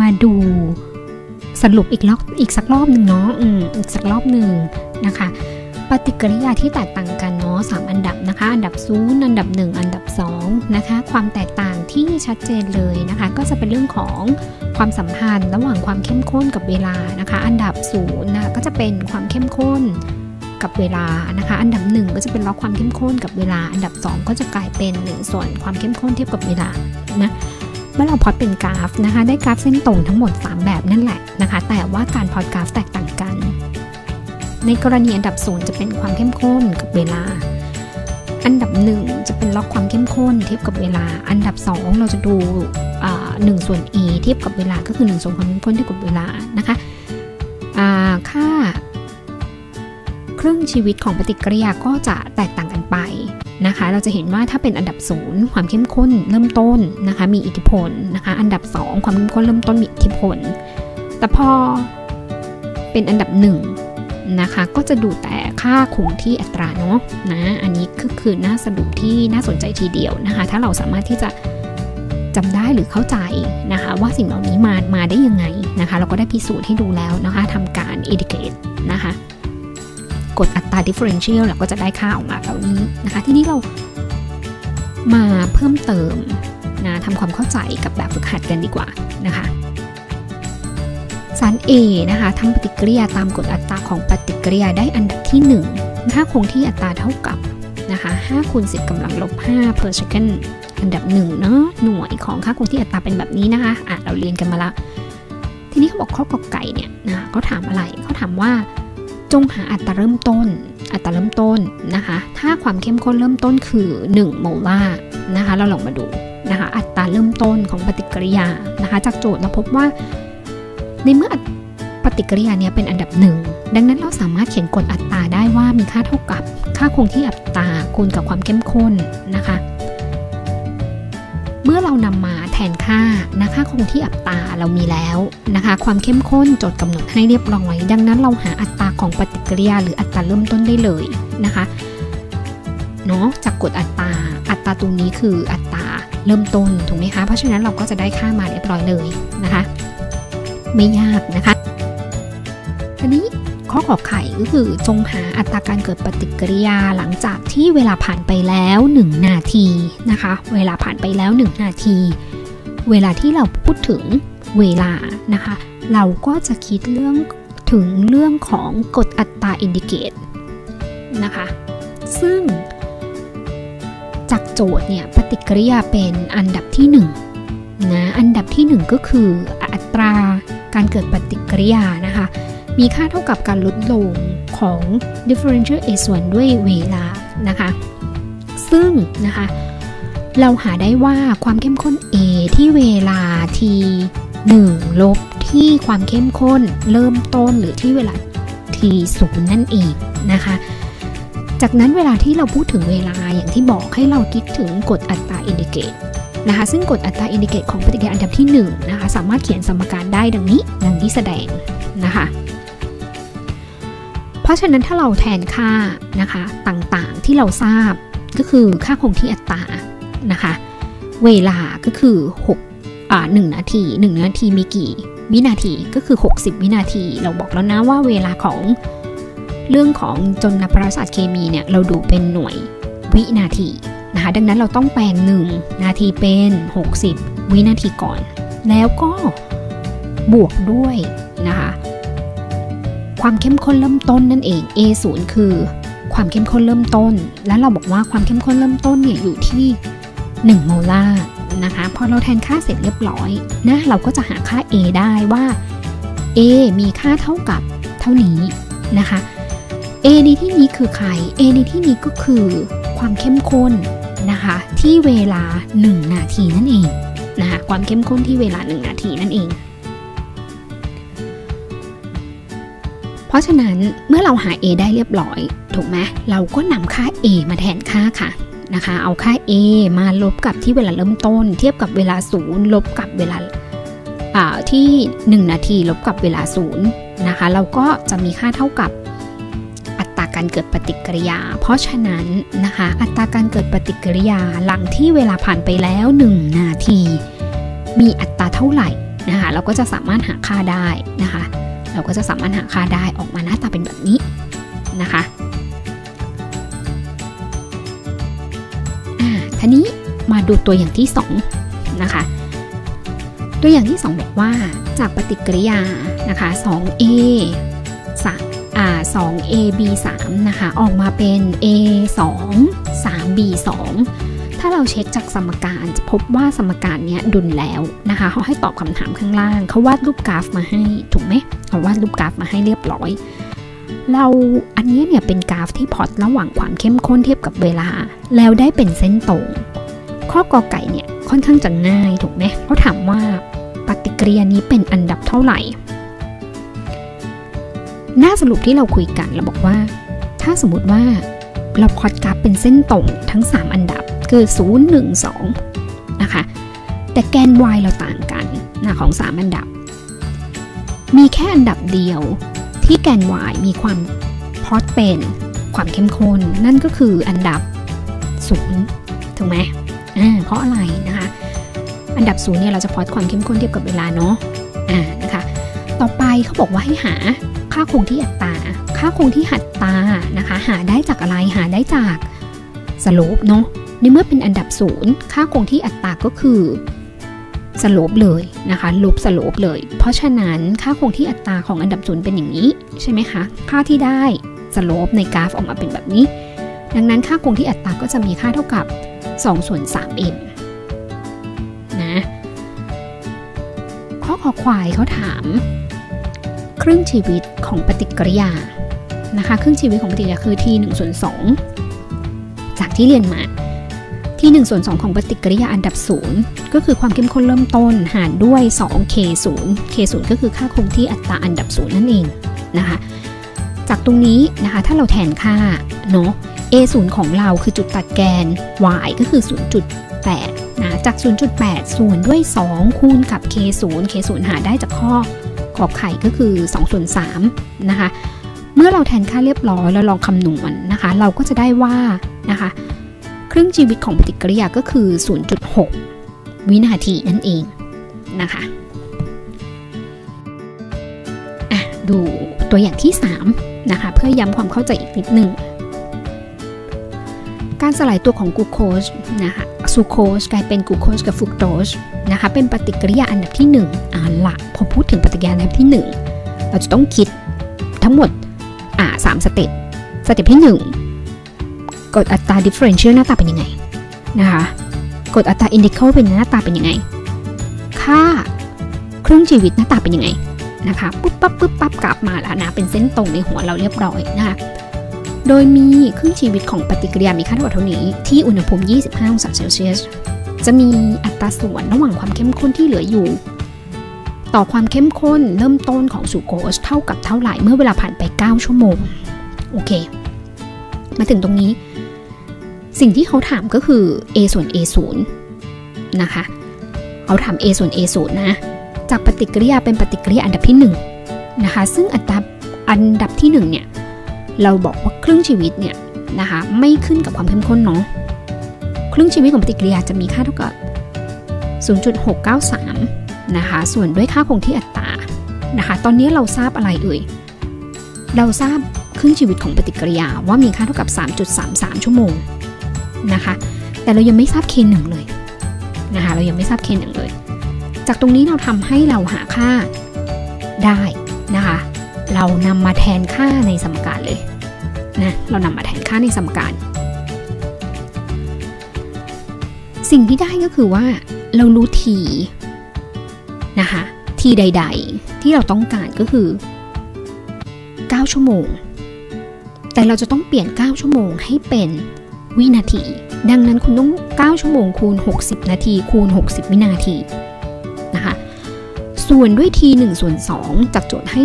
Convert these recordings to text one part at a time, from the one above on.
มาดูสรุปอีกรอบอีกสักรอบหนึ่งเนาะอืมอีกสักรอบหนึ่งนะคะ ปฏิกิริยาที่แตกต่างกันเนาะสามอันดับนะคะ อันดับศูนย์อันดับ 1 อันดับ2นะคะ ความแตกต่างที่ชัดเจนเลยนะคะ ก็จะเป็นเรื่องของความสัมพันธ์ ระหว่างความเข้มข้นกับเวลานะคะ อันดับศูนย์นะก็จะเป็นความเข้มข้นกับเวลานะคะ อันดับ 1 ก็จะเป็นล็อกความเข้มข้นกับเวลา อันดับ 2 ก็จะกลายเป็น 1 ส่วนความเข้มข้นเทียบกับเวลานะ เมื่อเราพอดเป็นกราฟนะคะ ได้กราฟเส้นตรงทั้งหมด 3 แบบนั่นแหละนะคะ แต่ว่าการพอดกราฟแตกต่างกัน ในกรณีอันดับศูนย์จะเป็นความเข้มข้นกับเวลา อันดับ 1 จะเป็นล็อกความเข้มข้นเทียบกับเวลา อันดับ 2 เราจะดูหนึ่งส่วน e เทียบกับเวลาก็คือ1ส่วนความเข้มข้นเทียบกับเวลานะคะค่าครึ่งชีวิตของปฏิกิริยาก็จะแตกต่างกันไป นะคะ เราจะเห็นว่าถ้าเป็นอันดับศูนย์ความเข้มข้นเริ่มต้นนะคะ มีอิทธิพลนะคะ อันดับ 2 ความเข้มข้นเริ่มต้นมีอิทธิพล แต่พอเป็นอันดับ 1 นะคะ ก็จะดูแต่ค่าคงที่อัตราเนาะนะ อันนี้คือคือน่าสะดุดที่น่าสนใจทีเดียวนะคะ ถ้าเราสามารถที่จะจำได้หรือเข้าใจนะคะ ว่าสิ่งเหล่านี้มามาได้ยังไงนะคะ เราก็ได้พิสูจน์ให้ดูแล้วนะคะทำการ indicate นะคะ กดอัตรา differential เราก็จะได้ค่าออกมาเหล่านี้นะคะ ทีนี้เรามาเพิ่มเติมนะทำความเข้าใจกับแบบฝึกหัดกันดีกว่านะคะสาร A นะคะทำปฏิกิริยาตามกฎอัตราของปฏิกิริยาได้อันดับที่1ถ้าคงที่อัตราเท่ากับนะคะ5คูณ10กำลังลบ5 per second อันดับ1เนาะหน่วยของค่าคงที่อัตราเป็นแบบนี้นะคะอะเราเรียนกันมาละ ทีนี้เขาบอกข้อกอไก่เนี่ยนะเขาถามอะไรเขาถามว่า จงหาอัตราเริ่มต้น อัตราเริ่มต้นนะคะ ถ้าความเข้มข้นเริ่มต้นคือ 1 โมลาร์นะคะ เราลองมาดูนะคะ อัตราเริ่มต้นของปฏิกิริยานะคะ จากโจทย์เราพบว่า ในเมื่อปฏิกิริยาเนี้ยเป็นอันดับหนึ่งดังนั้นเราสามารถเขียนกฎอัตราได้ว่ามีค่าเท่ากับ ค่าคงที่อัตราคูณกับความเข้มข้นนะคะ เมื่อเรานำมาแทนค่านะคะคงที่อัตราเรามีแล้วนะคะ ความเข้มข้นจดกำหนดให้เรียบร้อย ดังนั้นเราหาอัตราของปฏิกิริยาหรืออัตราเริ่มต้นได้เลยนะคะเนาะจากกฎอัตราอัตราตรงนี้คืออัตราเริ่มต้นถูกไหมคะ เพราะฉะนั้นเราก็จะได้ค่ามาเรียบร้อยเลยนะคะ ไม่ยากนะคะ ข้อขอไข่ก็คือจงหาอัตราการเกิดปฏิกิริยาหลังจากที่เวลาผ่านไปแล้ว 1 นาทีนะคะ เวลาผ่านไปแล้ว 1 นาที เวลาที่เราพูดถึงเวลานะคะ เราก็จะคิดเรื่องถึงเรื่องของกฎอัตราอินดิเกตนะคะ ซึ่งจากโจทย์เนี่ยปฏิกิริยาเป็นอันดับที่1นะอันดับที่ 1 ก็คืออัตราการเกิดปฏิกิริยานะคะ มีค่าเท่ากับการลดลงของ differential a ส่วนด้วยเวลานะคะ ซึ่งนะคะเราหาได้ว่าความเข้มข้น A ที่เวลา t 1ลบที่ความเข้มข้นเริ่มต้นหรือที่เวลา t 0นั่นเองนะคะ จากนั้นเวลาที่เราพูดถึงเวลาอย่างที่บอกให้เราคิดถึงกฎอัตราอินดิเกตนะคะซึ่งกฎอัตราอินดิเกตของปฏิกิริยาอันดับที่1นะคะสามารถเขียนสมการได้ดังนี้ดังที่แสดงนะคะ ราะฉะนั้นถ้าเราแทนค่านะคะต่างๆที่เราทราบก็คือค่าคงที่อัตรานะคะ เวลาก็คือ6อ่า1นาที 1 นาทีมีกี่วินาทีก็คือ 60 วินาที เราบอกแล้วนะว่าเวลาของเรื่องของจนนับประสาทเคมีเนี่ยเราดูเป็นหน่วยวินาทีนะคะดังนั้นเราต้องแปลง 1 นาทีเป็น 60 วินาทีก่อน แล้วก็บวกด้วยนะคะ ความเข้มข้นเริ่มต้นนั่นเอง A0 คือ ความเข้มข้นเริ่มต้น แล้วเราบอกว่าความเข้มข้นเริ่มต้นเนี่ยอยู่ที่ 1 โมลาร์นะคะพอเราแทนค่าเสร็จเรียบร้อยนะเราก็จะหาค่า A ได้ว่า A มีค่าเท่ากับเท่านี้นะคะ A ในที่นี้คือใคร A ในที่นี้ก็คือความเข้มข้นนะคะที่เวลา 1 นาทีนั่นเองนะคะความเข้มข้นที่เวลา 1 นาทีนั่นเอง เพราะฉะนั้นเมื่อเราหา a ได้เรียบร้อย ถูกไหมเราก็นำค่า a มาแทนค่าค่ะนะคะ เอาค่า a มาลบกับที่เวลาเริ่มต้น เทียบกับเวลาศูนย์ลบกับเวลาที่ 1 นาทีลบกับเวลาศูนย์นะคะ เราก็จะมีค่าเท่ากับอัตราการเกิดปฏิกิริยา เพราะฉะนั้นนะคะ อัตราการเกิดปฏิกิริยาหลังที่เวลาผ่านไปแล้ว 1 นาที มีอัตราเท่าไหร่นะคะ เราก็จะสามารถหาค่าได้นะคะ เราก็จะสามารถหาค่าได้ออกมาหน้าตาเป็นแบบนี้นะคะอ่าทีนี้มาดูตัวอย่างที่2นะคะตัวอย่างที่ 2 บอกว่าจากปฏิกิริยานะคะ 2a 3อ่า 2a b 3 นะคะ ออกมาเป็น a 2 3 b 2 ถ้าเราเช็คจากสมการจะพบว่าสมการนี้ดุลแล้วนะคะเขาให้ตอบคำถามข้างล่างเขาวาดรูปกราฟมาให้ถูกไหมเขาวาดรูปกราฟมาให้เรียบร้อย เราอันนี้เนี่ยเป็นกราฟที่พอตระหว่างความเข้มข้นเทียบกับเวลา แล้วได้เป็นเส้นตรง ข้อกอไก่เนี่ยค่อนข้างจะง่ายถูกไหมเขาถามว่าปฏิกิริยานี้เป็นอันดับเท่าไหร่หน้าสรุปที่เราคุยกันเราบอกว่า ถ้าสมมติว่าเราพอดกราฟเป็นเส้นตรงทั้ง 3 อันดับ คือ 0 1 2 นะคะ แต่แกน y เราต่างกันนะของ 3 อันดับ มีแค่อันดับเดียวที่แกน y มีความพอดเป็นความเข้มข้นนั่นก็คืออันดับ 0 ถูกไหมอ่าเพราะอะไรนะคะ อันดับ 0 เนี่ยเราจะพอดความเข้มข้นเทียบกับเวลาเนาะอ่านะคะ ต่อไปเขาบอกว่าให้หาค่าคงที่อัตรา ค่าคงที่หัตตานะคะ หาได้จากอะไร หาได้จากสโลปเนาะ ในเมื่อเป็นอันดับศูนย์ค่าคงที่อัตราก็คือสลปเลยนะคะลบสลปเลย เพราะฉะนั้นค่าคงที่อัตราของอันดับศูนย์เป็นอย่างนี้ใช่ไหมคะ ค่าที่ได้สลปในกราฟออกมาเป็นแบบนี้ ดังนั้นค่าคงที่อัตราก็จะมีค่าเท่ากับ2ส่วน 3m นะข้อขอควายเขาถาม ครึ่งชีวิตของปฏิกิริยานะคะ ครึ่งชีวิตของปฏิกิริยาคือ t 1ส่วน2จากที่เรียนมา t 1ส่วน2ของปฏิกิริยาอันดับ 0 ก็คือความเข้มข้นเริ่มต้นหารด้วย 2 k 0 k 0 ก็คือค่าคงที่อัตราอันดับ 0 นั่นเองนะคะจากตรงนี้นะคะถ้าเราแทนค่าเนาะ a 0 ของเราคือจุดตัดแกน y ก็คือ 0.8นะจาก 0.8 ส่วนด้วย 2 คูณกับ k 0 k 0 หาได้จากข้อขอบไข่ก็คือ2ส่วน3นะคะเมื่อเราแทนค่าเรียบร้อยแล้วลองคำนวณนนะคะ เราก็จะได้ว่านะคะ ครึ่งชีวิตของปฏิกิริยาก็คือ 0.6 วินาทีนั่นเองนะคะอะดูตัวอย่างที่ 3 นะคะ เพื่อย้ำความเข้าใจอีกนิดหนึ่งการสลายตัวของกูโคสนะคะซูโคสกลายเป็นกูโคสกับฟรุกโตสนะคะเป็นปฏิกิริยาอันดับที่1อ่าละพอพูดถึงปฏิกิริยาอันดับที่ 1 เราจะต้องคิดทั้งหมดอ่าสามสเต็ปสเต็ปที่ 1 กดอัตรา differential หน้าตาเป็นยังไงนะคะกดอัตรา integral เป็นหน้าตาเป็นยังไง ค่าครึ่งชีวิตหน้าตาเป็นยังไงนะคะปุ๊บปั๊บปุ๊บปั๊บกลับมาแล้วนะเป็นเส้นตรงในหัวเราเรียบร้อยนะคะโดยมีครึ่งชีวิตของปฏิกิริยามีค่าเท่าเท่านี้ที่อุณหภูมิ 25 องศาเซลเซียสจะมีอัตราส่วนระหว่างความเข้มข้นที่เหลืออยู่ ต่อความเข้มข้นเริ่มต้นของสูโกสเท่ากับเท่าไหร่เมื่อเวลาผ่านไป 9 ชั่วโมง โอเค มาถึงตรงนี้ สิ่งที่เขาถามก็คือ a ส่วน a 0นะคะ เขาถาม a ส่วน a 0นะ จากปฏิกิริยาเป็นปฏิกิริยาอันดับที่1นะคะ ซึ่งอัตราอันดับที่1เนี่ย เราบอกว่าครึ่งชีวิตเนี่ยนะคะ ไม่ขึ้นกับความเข้มข้นเนาะ ครึ่งชีวิตของปฏิกิริยาจะมีค่าเท่ากับ 0.693 นะคะ ส่วนด้วยค่าคงที่อัตรา นะคะ ตอนนี้เราทราบอะไรเอ่ย เราทราบครึ่งชีวิตของปฏิกิริยาว่ามีค่าเท่ากับ 3.33 ชั่วโมง นะคะ แต่เรายังไม่ทราบ K1 เลยนะคะ เรายังไม่ทราบ K1 เลย จากตรงนี้เราทำให้เราหาค่าได้นะคะ เรานำมาแทนค่าในสมการเลยนะ เรานำมาแทนค่าในสมการ สิ่งที่ได้ก็คือว่าเรารู้ทีนะคะทีใด ๆ ที่เราต้องการก็คือ 9 ชั่วโมง แต่เราจะต้องเปลี่ยน 9 ชั่วโมงให้เป็น วินาที ดังนั้นคุณต้อง 9 ชั่วโมงคูณ 60 นาทีคูณ 60 วินาทีนะคะส่วนด้วย t 1ส่วน2จากโจทย์ให้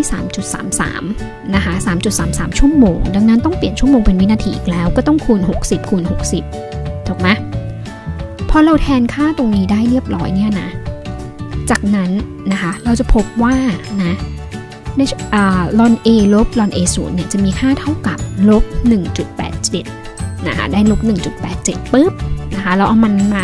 3.33 นะคะ 3.33 ชั่วโมง ดังนั้นต้องเปลี่ยนชั่วโมงเป็นวินาทีอีกแล้วก็ต้องคูณ 60 คูณ 60 ถูกไหมพอเราแทนค่าตรงนี้ได้เรียบร้อยเนี่ยนะ จากนั้นนะคะ เราจะพบว่านะในลอน A ลบลอน A 0เนี่ยจะมีค่าเท่ากับลบ1.87 นะคะได้ลบ1.87ปุ๊บนะคะเราเอามันมา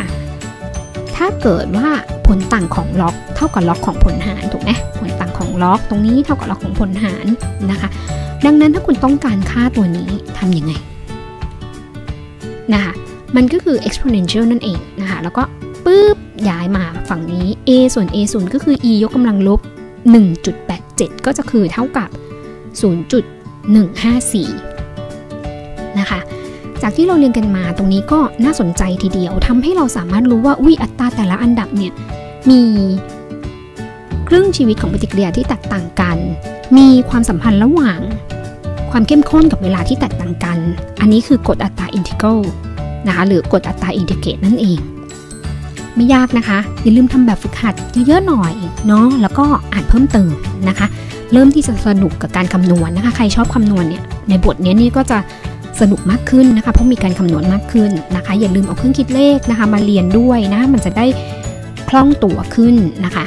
ถ้าเกิดว่าผลต่างของล็อกเท่ากับล็อกของผลหารถูกไหมผลต่างของล็อกตรงนี้เท่ากับล็อกของผลหารนะคะ ดังนั้นถ้าคุณต้องการค่าตัวนี้ทำยังไงนะคะมันก็คือ exponential นั่นเองนะคะแล้วก็ปุ๊บย้ายมาฝั่งนี้ a ส่วน a 0ก็คือ e ยกกำลังลบ 1.87 ก็จะคือเท่ากับ 0.154 นะคะ จากที่เราเรียนกันมาตรงนี้ก็น่าสนใจทีเดียวทำให้เราสามารถรู้ว่าอุ้ยอัตราแต่ละอันดับเนี่ยมีครึ่งชีวิตของปฏิกิริยาที่แตกต่างกัน มีความสัมพันธ์ระหว่าง ความเข้มข้นกับเวลาที่แตกต่างกัน อันนี้คือกฎอัตราอินทิกรัลนะคะหรือกฎอัตราอินทิเกรตนั่นเอง ไม่ยากนะคะ อย่าลืมทำแบบฝึกหัดเยอะๆหน่อยเนาะแล้วก็อ่านเพิ่มเติมนะคะ เริ่มที่จะสนุกกับการคำนวณนะคะ ใครชอบคำนวณเนี่ยในบทนี้นี่ก็จะ สนุกมากขึ้นนะคะ เพราะมีการคำนวณมากขึ้นนะคะ อย่าลืมเอาเครื่องคิดเลขนะคะ มาเรียนด้วยนะ มันจะได้คล่องตัวขึ้นนะคะ